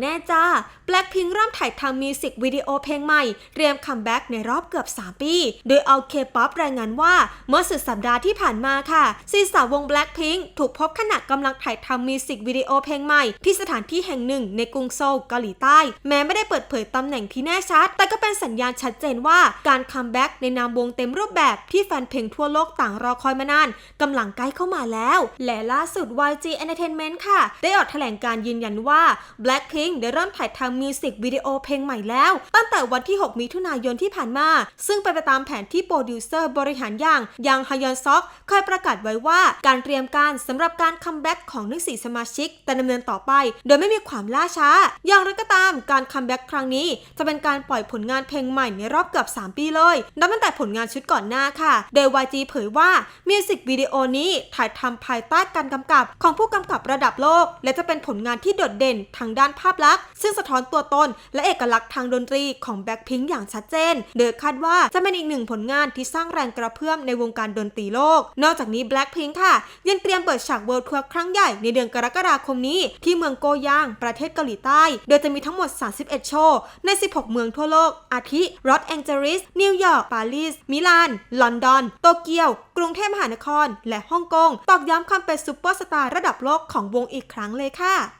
แน่จ้า Blackpink เริ่มถ่ายทำมิวสิกวิดีโอเพลงใหม่ เตรียมคัมแบ็กในรอบเกือบ 3 ปี โดยเอา K-POP รายงานว่า เมื่อสุดสัปดาห์ที่ผ่านมาค่ะซีสาววง Blackpink ถูกพบขณะกำลังถ่ายทำมิวสิกวิดีโอเพลงใหม่ ที่สถานที่แห่งหนึ่งในกรุงโซลเกาหลีใต้ แม้ไม่ได้เปิดเผยตำแหน่งที่แน่ชัด แต่ก็เป็นสัญญาณชัดเจนว่าการคัมแบ็กในนามวงเต็มรูปแบบที่แฟนเพลงทั่วโลกต่างรอคอยมานานกำลังใกล้เข้ามาแล้ว และล่าสุด YG Entertainment ค่ะ ได้ออกแถลงการยืนยันว่า Blackpink ได้เริ่มถ่ายทำมิวสิกวิดีโอเพลงใหม่แล้ว ตั้งแต่วันที่ 6 มิถุนายนที่ผ่านมา ซึ่งเป็นไปตามแผนที่โปรดิวเซอร์บริหารอย่างยังฮยอนซอกเคยประกาศไว้ว่าการเตรียมการสำหรับการคัมแบ็กของทั้งสี่สมาชิกจะดำเนินต่อไป โดยไม่มีความล่าช้า อย่างไรก็ตามการคัมแบ็กครั้งนี้ จะเป็นการปล่อยผลงานเพลงใหม่ในรอบเกือบ3 ปีเลยนับตั้งแต่ผลงานชุดก่อนหน้าค่ะ โดย YG เผยว่ามิวสิกวิดีโอนี้ถ่ายทำภายใต้การกำกับของผู้กำกับระดับโลก และจะเป็นผลงานที่โดดเด่นทางด้านภาพลักษณ์ซึ่งสะท้อนตัวตน และเอกลักษณ์ทางดนตรีของ Blackpink อย่างชัดเจนโดยคาดว่าจะเป็นอีกหนึ่งผลงานที่สร้างแรงกระเพื่อมในวงการดนตรีโลก นอกจากนี้ Blackpink ค่ะ ยังเตรียมเปิดฉาก World Tour ครั้งใหญ่ในเดือนกรกฎาคมนี้ ที่เมืองโกย่าง ประเทศเกาหลีใต้ โดยจะมีทั้งหมด 31 โชว์ ใน 16 เมืองทั่วโลก อาทิรอสแองเจลิส นิวยอร์ก ปารีส มิลาน ลอนดอน โตเกียว กรุงเทพมหานคร และฮ่องกง ตอกย้ำความเป็นซูเปอร์สตาร์ระดับโลกของวงอีกครั้งเลยค่ะ